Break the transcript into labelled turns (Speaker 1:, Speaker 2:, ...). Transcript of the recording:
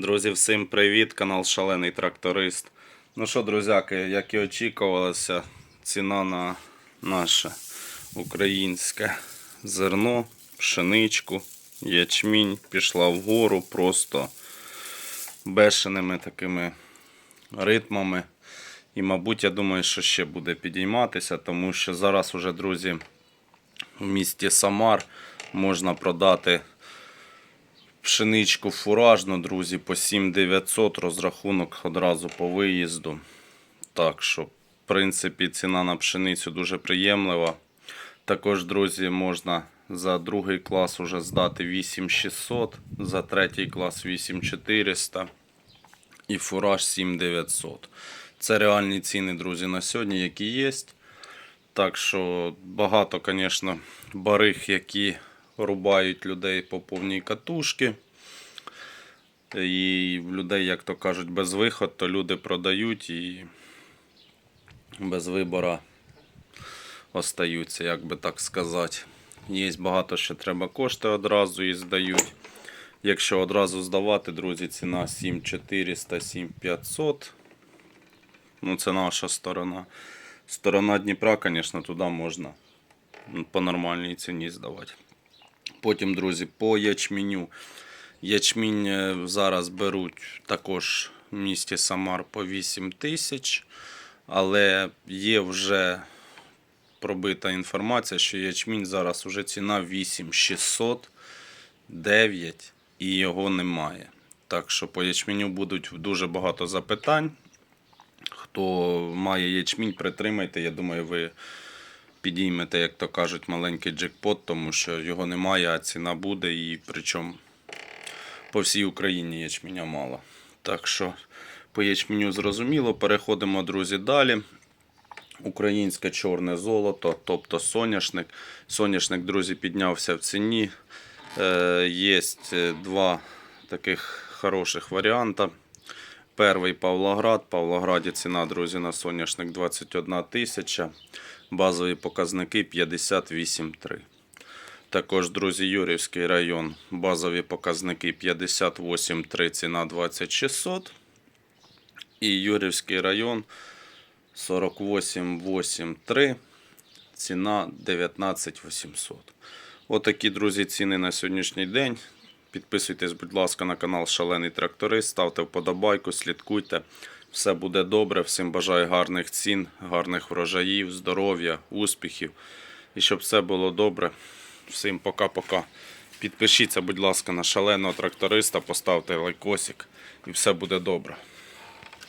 Speaker 1: Друзі, всім привіт! Канал Шалений Тракторист. Ну що, друзяки, як і очікувалося, ціна на наше українське зерно, пшеничку, ячмінь пішла вгору просто бешеними такими ритмами. І, мабуть, я думаю, що ще буде підійматися, тому що зараз уже, друзі, в місті Самар можна продати пшеничку фуражну, друзі, по 7900 розрахунок одразу по виїзду. Так що, в принципі, ціна на пшеницю дуже приємлива. Також, друзі, можна за другий клас уже здати 8600, за третій клас 8400 і фураж 7900. Це реальні ціни, друзі, на сьогодні, які є. Так що багато, звісно, бариг, які рубають людей по повній катушки. І в людей, як то кажуть, без виход, то люди продають і без вибора остаються, як би так сказати. Є багато що треба кошти одразу і здають. Якщо одразу здавати, друзі, ціна 7400, 7500. Ну, це наша сторона. Сторона Дніпра, звісно, туди можна по нормальній ціні здавати. Потім, друзі, по ячменю. Ячмінь е, зараз беруть також в місті Самар по 8 тисяч, але є вже пробита інформація, що ячмінь зараз вже ціна 8600, 9 і його немає. Так що по ячменю будуть дуже багато запитань. Хто має ячмінь, притримайте. Я думаю, ви підіймете, як то кажуть, маленький джекпот, тому що його немає, а ціна буде. І причому по всій Україні ячменя мало. Так що по ячменю зрозуміло. Переходимо, друзі, далі. Українське чорне золото, тобто соняшник. Соняшник, друзі, піднявся в ціні. Е, Є два таких хороших варіанта. Перший Павлоград. Павлограді ціна, друзі, на соняшник 21 тисяча. Базові показники 58,3. Також, друзі, Юрівський район. Базові показники 58,3, ціна 2600. І Юрівський район 48,83, ціна 19800. Отакі, друзі, ціни на сьогоднішній день. Підписуйтесь, будь ласка, на канал Шалений Тракторист, ставте вподобайку, слідкуйте. Все буде добре. Всім бажаю гарних цін, гарних врожаїв, здоров'я, успіхів. І щоб все було добре. Всім пока-пока. Підпишіться, будь ласка, на шаленого тракториста, поставте лайкосик і все буде добре.